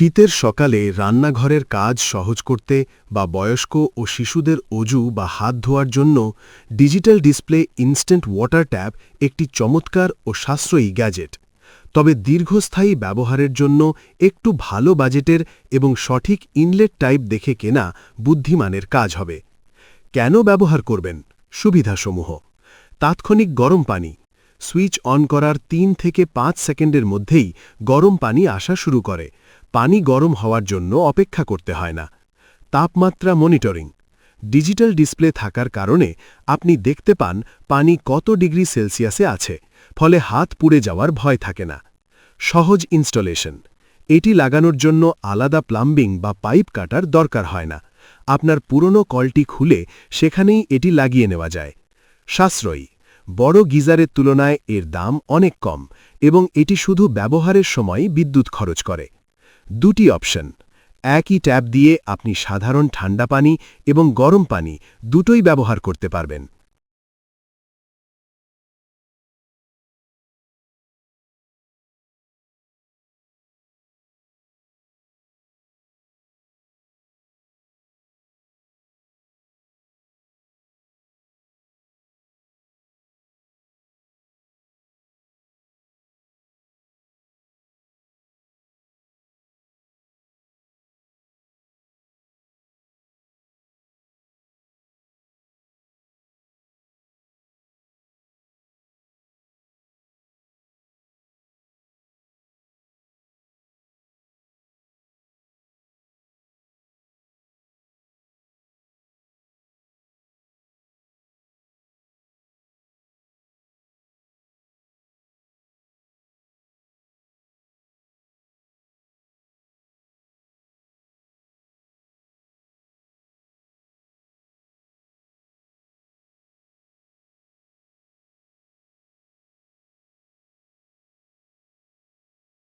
শীতের সকালে রান্নাঘরের কাজ সহজ করতে বা বয়স্ক ও শিশুদের অজু বা হাত ধোয়ার জন্য digital display instant water tap একটি চমৎকার ও সাশ্রয়ী গ্যাজেট। তবে দীর্ঘস্থায়ী ব্যবহারের জন্য একটু ভালো বাজেটের এবং সঠিক ইনলেট টাইপ দেখে কেনা বুদ্ধিমানের কাজ হবে। কেন ব্যবহার করবেন? সুবিধাসমূহ। তাৎক্ষণিক গরম পানি। সুইচ অন করার তিন থেকে পাঁচ সেকেন্ডের মধ্যেই গরম পানি আসা শুরু করে। পানি গরম হওয়ার জন্য অপেক্ষা করতে হয় না। তাপমাত্রা মনিটরিং। ডিজিটাল ডিসপ্লে থাকার কারণে আপনি দেখতে পান পানি কত ডিগ্রি সেলসিয়াসে আছে, ফলে হাত পুড়ে যাওয়ার ভয় থাকে না। সহজ ইনস্টলেশন। এটি লাগানোর জন্য আলাদা প্লাম্বিং বা পাইপ কাটার দরকার হয় না। আপনার পুরনো কলটি খুলে সেখানেই এটি লাগিয়ে নেওয়া যায়। সাশ্রয়ী। বড় গিজারের তুলনায় এর দাম অনেক কম এবং এটি শুধু ব্যবহারের সময়ই বিদ্যুৎ খরচ করে। দুটি অপশন। একই ট্যাপ দিয়ে আপনি সাধারণ ঠান্ডা পানি এবং গরম পানি দুটোই ব্যবহার করতে পারবেন।